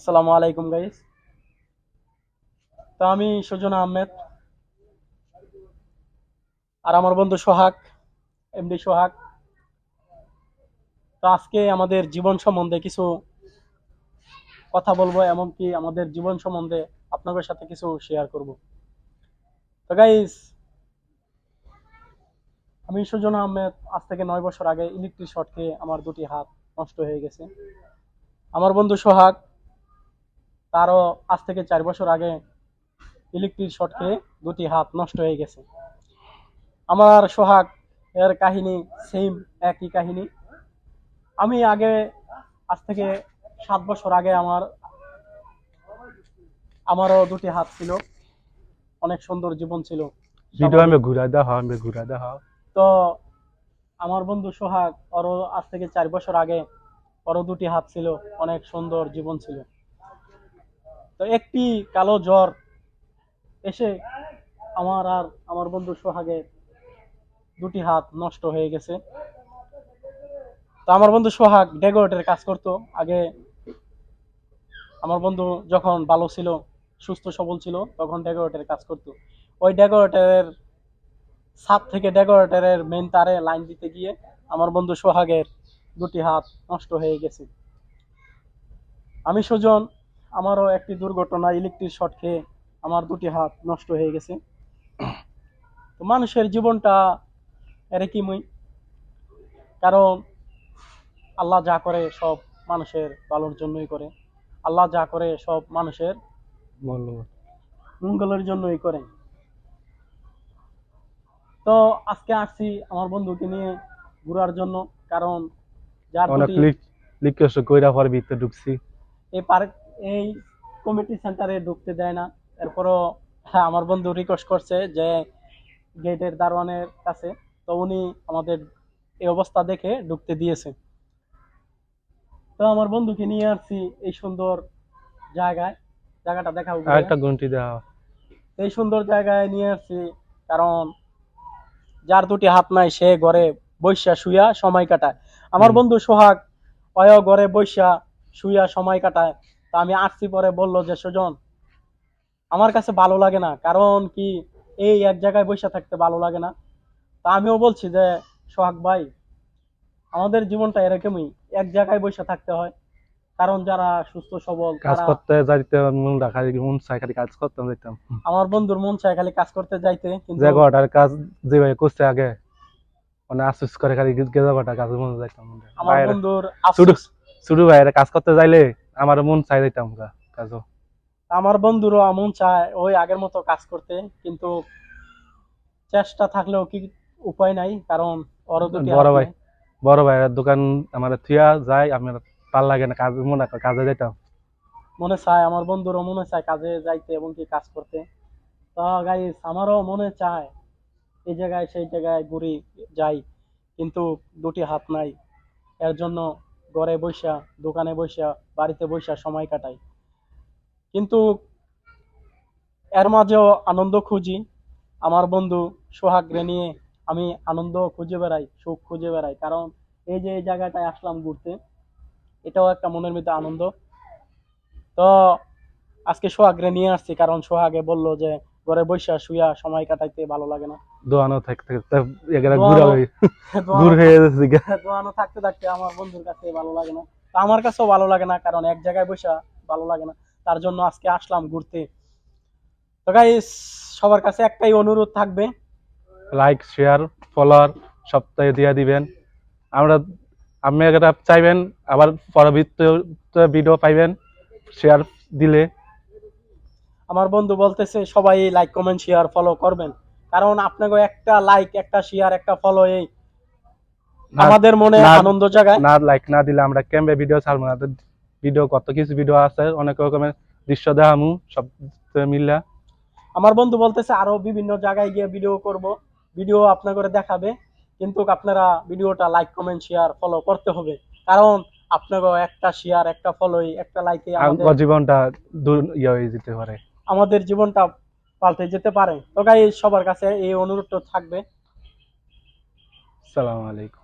আসসালামু আলাইকুম গাইস তো আমি সুজন আহমেদ আর আমার বন্ধু সোহাগ এমডি সোহাগ। তো আজকে আমাদের জীবন সম্বন্ধে কিছু কথা বলব, এমনকি আমাদের জীবন সম্বন্ধে আপনাদের সাথে কিছু শেয়ার করব। তো গাইস আমি সুজন আহমেদ, আজ থেকে নয় বছর আগে ইলেকট্রিক শর্ট খেয়ে আমার দুটি হাত নষ্ট হয়ে গেছে। আমার বন্ধু সোহাগ তারও আজ থেকে চার বছর আগে ইলেকট্রিক শর্ট খেয়ে দুটি হাত নষ্ট হয়ে গেছে। আমার সোহাগ এর কাহিনী সেম একই কাহিনী। আমি আগে আজ থেকে সাত বছর আগে আমার আমারও দুটি হাত ছিল। অনেক সুন্দর জীবন ছিল। ভিডিও আমি ঘুরা দেওয়া আমি ঘুরা দেওয়া তো আমার বন্ধু সোহাগ ওরও আজ থেকে চার বছর আগে ওরও দুটি হাত ছিল। অনেক সুন্দর জীবন ছিল। তো একটি কালো জ্বর এসে আমার আর আমার বন্ধু সোহাগের দুটি হাত নষ্ট হয়ে গেছে। তো আমার বন্ধু সোহাগ ডেকোরেটের কাজ করতো। আগে আমার বন্ধু যখন ভালো ছিল, সুস্থ, সবল ছিল, তখন ডেকোরেটের কাজ করতো। ওই ডেকোরেটরের ছাদ থেকে ডেকোরেটরের মেন তারে লাইন দিতে গিয়ে আমার বন্ধু সোহাগের দুটি হাত নষ্ট হয়ে গেছে। আমি সুজন আমারও একটি দুর্ঘটনা ইলেকট্রিক শর্ট খেয়ে আমার দুটি হাত নষ্ট হয়ে গেছে। তো মানুষের জীবনটা এরকমই কারণ আল্লাহ যা করে সব মানুষের ভালোর জন্যই করে। আল্লাহ যা করে সব মানুষের মঙ্গলের জন্যই করে। তো আজকে আসছি আমার বন্ধুকে নিয়ে ঘুরার জন্য কারণ যার লিক লিকেশ কইরা পর ভিতরে ঢুকছি। এই পার্ক এই কমিটি সেন্টারে ঢুকতে দেয় না। এরপরও হ্যাঁ আমার বন্ধু রিকোয়েস্ট করছে যে গেটের দারোয়ানের কাছে। তো উনি আমাদের এই অবস্থা দেখে ঢুকতে দিয়েছে। তো আমার বন্ধুকে নিয়ে আসছি এই সুন্দর জায়গায়। জায়গাটা দেখা একটা ঘন্টি দেওয়া এই সুন্দর জায়গায় নিয়ে আসছি কারণ যার দুটি হাত নাই সে ঘরে বৈশা শুয়া সময় কাটায়। আমার বন্ধু সোহাগ অয় ঘরে বৈশা শুয়া সময় কাটায়। তা আমি আসছি পরে বলল যে সুজন আমার কাছে ভালো লাগে না। কারণ কি এই এক জায়গায় বৈশা থাকতে ভালো লাগে না। তা আমিও বলছি যে সোহাগ ভাই আমাদের জীবনটা এরকমই। এক জায়গায় বৈশা থাকতে হয়। কারণ যারা সুস্থ সবল কাজ করতে যাইতে মন রাখা মন চাই খালি কাজ করতাম যাইতাম। আমার বন্ধুর মন চায় খালি কাজ করতে যাইতে কিন্তু যে গটার কাজ যেভাবে করছে আগে মানে আফসোস করে খালি গেজা কাজ মন যাইতাম। আমার বন্ধুর আফসোস শুরু বাইরে কাজ করতে যাইলে আমার মন চাই যাইতাম কাজও আমার বন্ধুরও মন চায় ওই আগের মতো কাজ করতে কিন্তু চেষ্টা থাকলেও কি উপায় নাই কারণ বড় ভাই বড় ভাইয়ের দোকান আমার থিয়া যায় আমার ভালো লাগে না কাজ মনে কাজে যাইতাম। মনে চায় আমার বন্ধুরও মনে চায় কাজে যাইতে এবং কি কাজ করতে। তো গাইস আমারও মনে চায় এই জায়গায় সেই জায়গায় ঘুরি যাই কিন্তু দুটি হাত নাই। এর জন্য ঘরে বৈশা দোকানে বৈশা বাড়িতে বৈশা সময় কাটাই। কিন্তু এর মাঝেও আনন্দ খুঁজি। আমার বন্ধু সোহাগরে নিয়ে আমি আনন্দ খুঁজে বেড়াই, সুখ খুঁজে বেড়াই। কারণ এই যে এই জায়গাটায় আসলাম ঘুরতে, এটাও একটা মনের মধ্যে আনন্দ। তো আজকে সোহাগরে নিয়ে আসছি, কারণ সোহাগে বলল যে ঘরে বৈশা শুয়া সময় কাটাইতে ভালো লাগে না। দোয়ানো থাকতে হয়ে দোয়ানো দূর হয়ে যাচ্ছে গা। দোয়ানো থাকতে থাকতে আমার বন্ধুর কাছে ভালো লাগে না। আমার কাছেও ভালো লাগে না কারণ এক জায়গায় বসে ভালো লাগে না। তার জন্য আজকে আসলাম ঘুরতে। তো গাইস সবার কাছে একটাই অনুরোধ থাকবে। লাইক শেয়ার ফলোয়ার সপ্তাহে দিয়ে দিবেন। আমরা আপনি চাইবেন আবার পরবর্তী ভিডিও পাইবেন শেয়ার দিলে। আমার বন্ধু বলতেছে সবাই লাইক কমেন্ট শেয়ার ফলো করবেন। কারণ আপনাকে একটা লাইক একটা শেয়ার একটা ফলো এই আমাদের মনে আনন্দ জায়গায় না লাইক না দিলে আমরা ক্যাম্পে ভিডিও ছাড়বো না? ভিডিও কত কিছু ভিডিও আছে অনেক রকমের দৃশ্য দেখামু সব মিললা আমার বন্ধু বলতেছে আরও বিভিন্ন জায়গায় গিয়ে ভিডিও করব ভিডিও আপনার করে দেখাবে। কিন্তু আপনারা ভিডিওটা লাইক কমেন্ট শেয়ার ফলো করতে হবে। কারণ আপনাকে একটা শেয়ার একটা ফলোই একটা লাইকে আমার জীবনটা দূর ইয়ে হয়ে যেতে পারে। আমাদের জীবনটা পাল্টে যেতে পারে। তো গাই সবার কাছে এই অনুরোধটা থাকবে। আসসালামু আলাইকুম।